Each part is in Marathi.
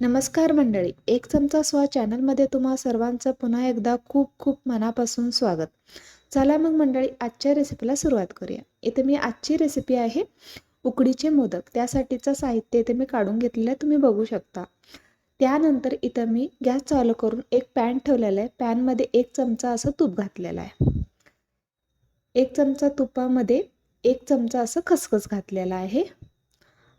नमस्कार मंडळी एक चमचा स्वा चॅनलमध्ये तुम्हा सर्वांचं पुन्हा एकदा खूप खूप मनापासून स्वागत. चला मग मंडळी आजच्या रेसिपीला सुरुवात करूया. इथे मी आजची रेसिपी आहे उकडीचे मोदक. त्यासाठीचं साहित्य इथे मी काढून घेतलेलं आहे तुम्ही बघू शकता. त्यानंतर इथं मी गॅस चालू करून एक पॅन ठेवलेला आहे. पॅनमध्ये एक चमचा असं तूप घातलेलं आहे. एक चमचा तुपामध्ये एक चमचा असं खसखस घातलेला आहे.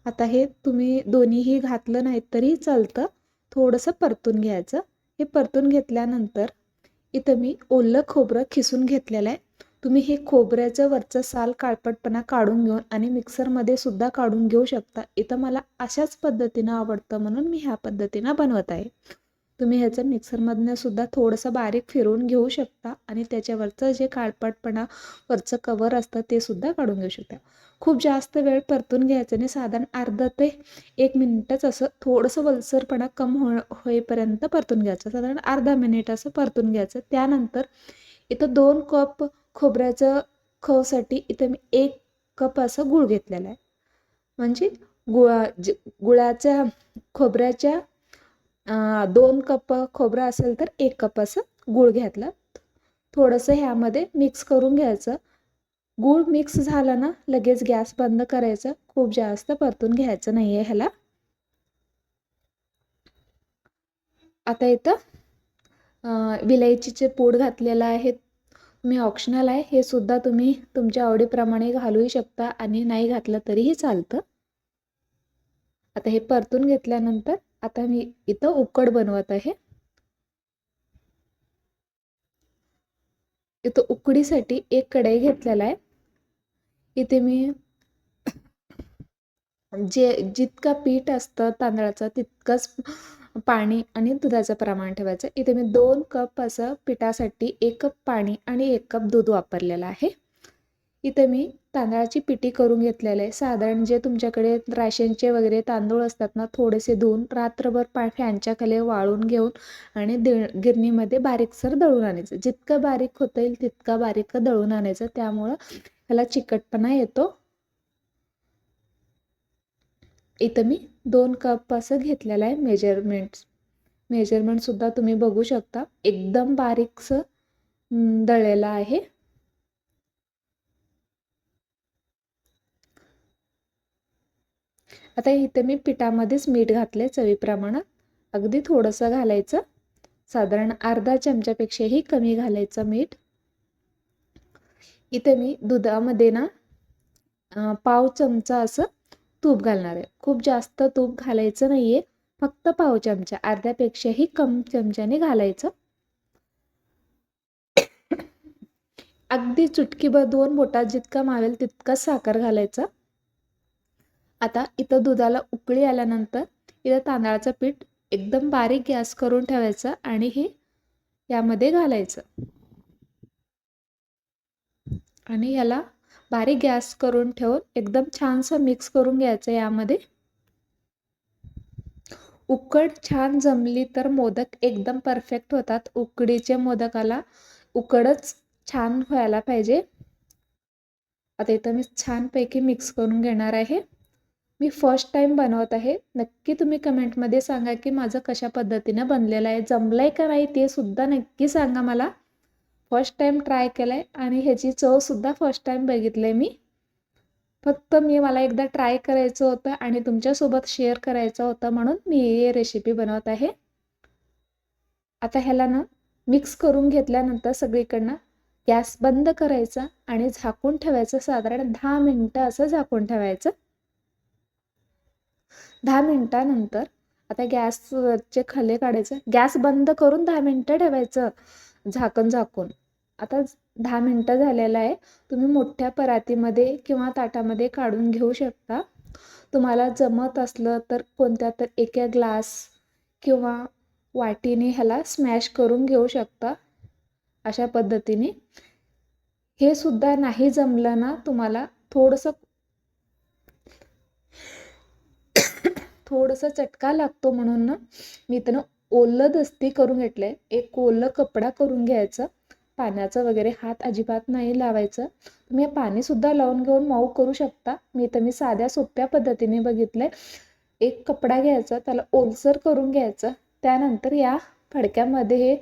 आता हे तुम्ही दोन्हीही घातलं नाहीत तरी चालतं. थोडंसं परतून घ्यायचं. हे परतून घेतल्यानंतर इथं मी ओलं खोबरं खिसून घेतलेलं आहे. तुम्ही हे खोबऱ्याचं वरचं साल काळपटपणा काढून घेऊन आणि मिक्सरमध्ये सुद्धा काढून घेऊ शकता. इथं मला अशाच पद्धतीनं आवडतं म्हणून मी ह्या पद्धतीनं बनवत आहे. तुम्ही ह्याचं मिक्सरमधनं सुद्धा थोडंसं बारीक फिरवून घेऊ शकता आणि त्याच्यावरचं जे काळपटपणा वरचं कवर असतं ते सुद्धा काढून घेऊ शकता. खूप जास्त वेळ परतून घ्यायचं नाही साधारण अर्धा ते एक मिनिटच असं थोडंसं वलसरपणा कम हो होईपर्यंत परतून घ्यायचं. साधारण अर्धा मिनिट असं परतून घ्यायचं. त्यानंतर इथं दोन कप खोबऱ्याचं खवसाठी इथं मी एक कप असं गुळ घेतलेला आहे. म्हणजे गुळा ज गुळाच्या खोबऱ्याच्या दोन कप खोबरं असेल तर एक कप असं गूळ घेतलं थोडंसं ह्यामध्ये मिक्स करून घ्यायचं. गूळ मिक्स झालं ना लगेच गॅस बंद करायचं. खूप जास्त परतून घ्यायचं नाही आहे ह्याला. आता इथं विलायचीचे पूड घातलेलं आहे. तुम्ही ऑप्शनल आहे. हे सुद्धा तुम्ही तुमच्या आवडीप्रमाणे घालूही शकता आणि नाही घातलं तरीही चालतं. आता हे परतून घेतल्यानंतर आता मी इथं उकड बनवत आहे. इथं उकडीसाठी एक कढई घेतलेला आहे. इथे मी जे जितका पीठ असतं तांदळाचं तितकंच पाणी आणि दुधाचं प्रमाण ठेवायचं. इथे मी दोन कप असं पिठासाठी एक कप पाणी आणि एक कप दूध वापरलेलं आहे. इथे मी तांदळाची पिठी करून घेतलेलं. आहे साधारण जे तुमच्याकडे राशनचे वगैरे तांदूळ असतात ना थोडेसे धुवून रात्रभर पा फॅनच्या खाली वाळून घेऊन आणि दि गिरणीमध्ये बारीकसर दळून आणायचं. जितकं बारीक होता येईल तितका बारीक दळून आणायचं. त्यामुळं ह्याला चिकटपणा येतो. इथं मी दोन कप असं घेतलेलं आहे मेजरमेंट्स मेजरमेंटसुद्धा तुम्ही बघू शकता. एकदम बारीकसं दळलेलं आहे. आता इथे मी पिठामध्येच मीठ घातले चवीप्रमाणात अगदी थोडंसं घालायचं. साधारण अर्धा चमच्यापेक्षाही कमी घालायचं मीठ. इथे मी दुधामध्ये ना पाव चमचा असं तूप घालणार आहे. खूप जास्त तूप घालायचं नाही आहे फक्त पाव चमचा अर्ध्यापेक्षाही कम चमच्याने घालायचं. अगदी चुटकीभर दोन बोटात जितका मावेल तितकं साखर घालायचं. आता इथं दुधाला उकळी आल्यानंतर इथं तांदळाचं पीठ एकदम बारीक गॅस करून ठेवायचं आणि हे यामध्ये घालायचं. आणि याला बारीक गॅस करून ठेवून एकदम छानसं मिक्स करून घ्यायचं यामध्ये. उकड छान जमली तर मोदक एकदम परफेक्ट होतात. उकडीचे मोदकाला उकडच छान व्हायला पाहिजे. आता इथं मी छानपैकी मिक्स करून घेणार आहे. मी फर्स्ट टाईम बनवत आहे. नक्की तुम्ही कमेंटमध्ये सांगा की माझं कशा पद्धतीनं बनलेलं आहे. जमलं आहे का नाही ते सुद्धा नक्की सांगा मला. फर्स्ट टाईम ट्राय केलं आहे आणि ह्याची चवसुद्धा फर्स्ट टाईम बघितलं आहे मी. फक्त मी मला एकदा ट्राय करायचं होतं आणि तुमच्यासोबत शेअर करायचं होतं म्हणून मी हे रेसिपी बनवत आहे. आता ह्याला ना मिक्स करून घेतल्यानंतर सगळीकडनं गॅस बंद करायचा आणि झाकून ठेवायचं. साधारण दहा मिनटं असं झाकून ठेवायचं. दहा मिनटानंतर. आता गॅसचे खले काढायचं. गॅस बंद करून दहा मिनटं ठेवायचं. झाकण झाकून. आता दहा मिनटं झालेलं आहे. तुम्ही मोठ्या परातीमध्ये किंवा ताटामध्ये काढून घेऊ शकता. तुम्हाला जमत असलं तर कोणत्या तर एका ग्लास किंवा वाटीने ह्याला स्मॅश करून घेऊ शकता. अशा पद्धतीने. हे सुद्धा नाही जमलं ना तुम्हाला थोडंसं थोडंसं चटका लागतो म्हणून ना मी त्यानं ओलं दस्ती करून घेतलं आहे एक ओलं कपडा करून घ्यायचं. पाण्याचं वगैरे हात अजिबात नाही लावायचं. तुम्ही पाणीसुद्धा लावून घेऊन मऊ करू शकता. मी तर मी साध्या सोप्या पद्धतीने बघितलं एक कपडा घ्यायचा त्याला ओलसर करून घ्यायचं. त्यानंतर या फडक्यामध्ये हे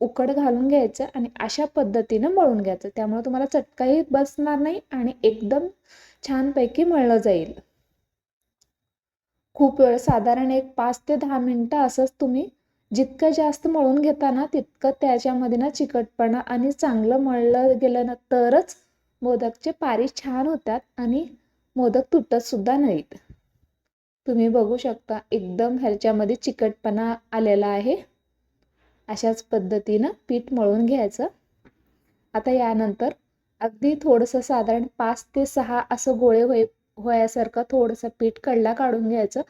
उकड घालून घ्यायचं आणि अशा पद्धतीनं मळून घ्यायचं. त्यामुळे तुम्हाला चटकाही बसणार नाही आणि एकदम छानपैकी मळलं जाईल. खूप वेळ साधारण एक पाच ते दहा मिनटं असंच तुम्ही जितकं जास्त मळून घेता ना तितकं त्याच्यामध्ये ना चिकटपणा आणि चांगलं मळलं गेलं ना तरच मोदकचे पारी छान होतात आणि मोदक तुटत सुद्धा नाहीत. तुम्ही बघू शकता एकदम ह्याच्यामध्ये चिकटपणा आलेला आहे. अशाच पद्धतीनं पीठ मळून घ्यायचं. आता यानंतर अगदी थोडंसं साधारण पाच ते सहा असं गोळे होई होयासारखं थोडंसं पीठ कडला काढून घ्यायचं.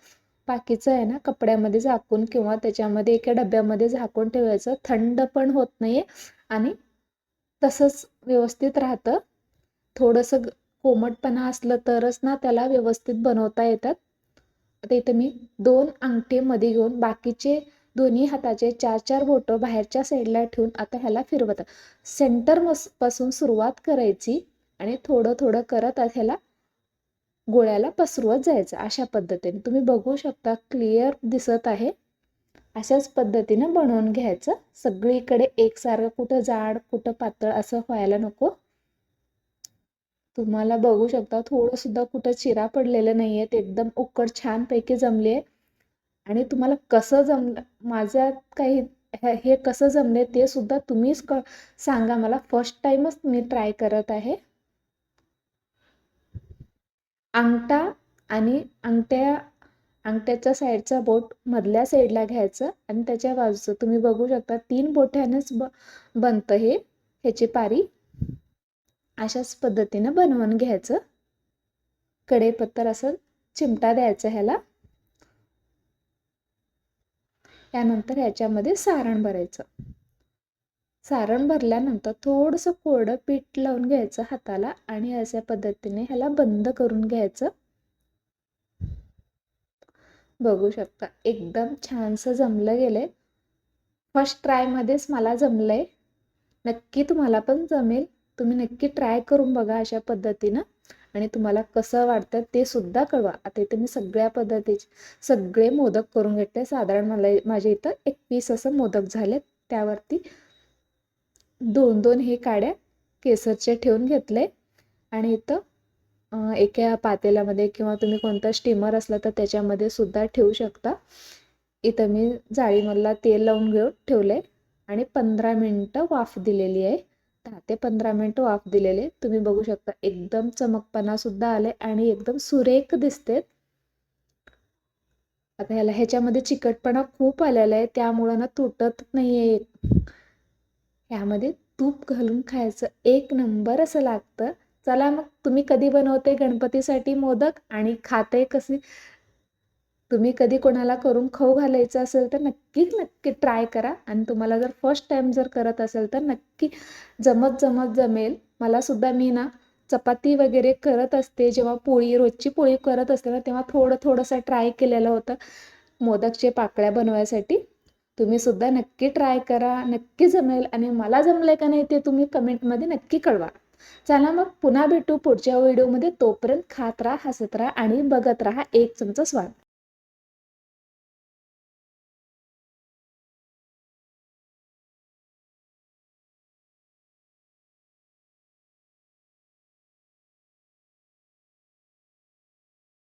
बाकीचं आहे ना कपड्यामध्ये झाकून किंवा त्याच्यामध्ये एका डब्यामध्ये झाकून ठेवायचं. थंड पण होत नाही आणि तसंच व्यवस्थित राहतं. थोडंसं कोमटपणा असलं तरच ना त्याला व्यवस्थित बनवता येतात. आता इथं मी दोन अंगठेमध्ये घेऊन बाकीचे दोन्ही हाताचे चार चार बोटं बाहेरच्या साईडला ठेवून आता ह्याला फिरवत सेंटर मसपासून सुरुवात करायची आणि थोडं थोडं करत ह्याला गोळ्याला पसरवत जायचं अशा पद्धतीने. तुम्ही बघू शकता क्लिअर दिसत आहे. अशाच पद्धतीनं बनवून घ्यायचं. सगळीकडे एकसारखं कुठं जाड कुठं पातळ असं व्हायला नको. तुम्हाला बघू शकता थोडं सुद्धा कुठं चिरा पडलेलं नाही आहेत एकदम उकड छानपैकी जमली आहे आणि तुम्हाला कसं जमलं माझ्यात काही हे कसं जमले ते सुद्धा तुम्हीच क सांगा. मला फर्स्ट टाईमच मी ट्राय करत आहे. अंगठा आणि अंगठ्या अंगठ्याच्या साईडचा बोट मधल्या साईडला घ्यायचं आणि त्याच्या बाजूचं तुम्ही बघू शकता तीन बोट्यानेच ब बनतं हे ह्याची पारी. अशाच पद्धतीनं बनवून घ्यायचं. कडेपत्तर असं चिमटा द्यायचा ह्याला. त्यानंतर ह्याच्यामध्ये सारण भरायचं. सारण भरल्यानंतर थोडंसं कोरडं पीठ लावून घ्यायचं हाताला आणि अशा पद्धतीने ह्याला बंद करून घ्यायचं. बघू शकता एकदम छानसं जमलं गेलंय. फर्स्ट ट्रायमध्येच मला जमलंय. नक्की तुम्हाला पण जमेल. तुम्ही नक्की ट्राय करून बघा अशा पद्धतीनं. आणि तुम्हाला कसं वाटतं ते सुद्धा कळवा. आता इथे मी सगळ्या पद्धतीचे सगळे मोदक करून घेतले. साधारण मला माझ्या इथं एकवीस असं मोदक झाले त्यावरती दोन दोन हे काड्या केसरचे ठेवून घेतले. आणि इथं एका पातेल्यामध्ये किंवा तुम्ही कोणतं स्टीमर असला तर त्याच्यामध्ये सुद्धा ठेवू शकता. इथं मी जाळीमधला तेल लावून घेऊन ठेवले आणि पंधरा मिनटं वाफ दिलेली आहे. दहा ते पंधरा मिनटं वाफ दिलेले तुम्ही बघू शकता एकदम चमकपणा सुद्धा आले आणि एकदम सुरेख दिसते आता ह्याला ह्याच्यामध्ये चिकटपणा खूप आलेला आहे. त्यामुळं ना तुटत नाही आहे ह्यामध्ये तूप घालून खायचं एक नंबर असं लागतं. चला मग तुम्ही कधी बनवते गणपतीसाठी मोदक आणि खाते कसे तुम्ही कधी कोणाला करून खाऊ घालायचं असेल तर नक्की नक्की ट्राय करा. आणि तुम्हाला जर फर्स्ट टाईम जर करत असेल तर नक्की जमत जमत जमेल. मला सुद्धा मी ना चपाती वगैरे करत असते. जेव्हा पोळी रोजची पोळी करत असते ना तेव्हा थोडं थोडंसं ट्राय केलेलं होतं. मोदकचे पाकळ्या बनवायसाठी. तुम्ही सुद्धा नक्की ट्राय करा नक्की जमेल आणि मला जमलं का नाही ते तुम्ही कमेंटमध्ये नक्की कळवा. चला मग पुन्हा भेटू पुढच्या व्हिडिओमध्ये तोपर्यंत खात राहा हसत राहा आणि बघत राहा एक चमचा स्वाद.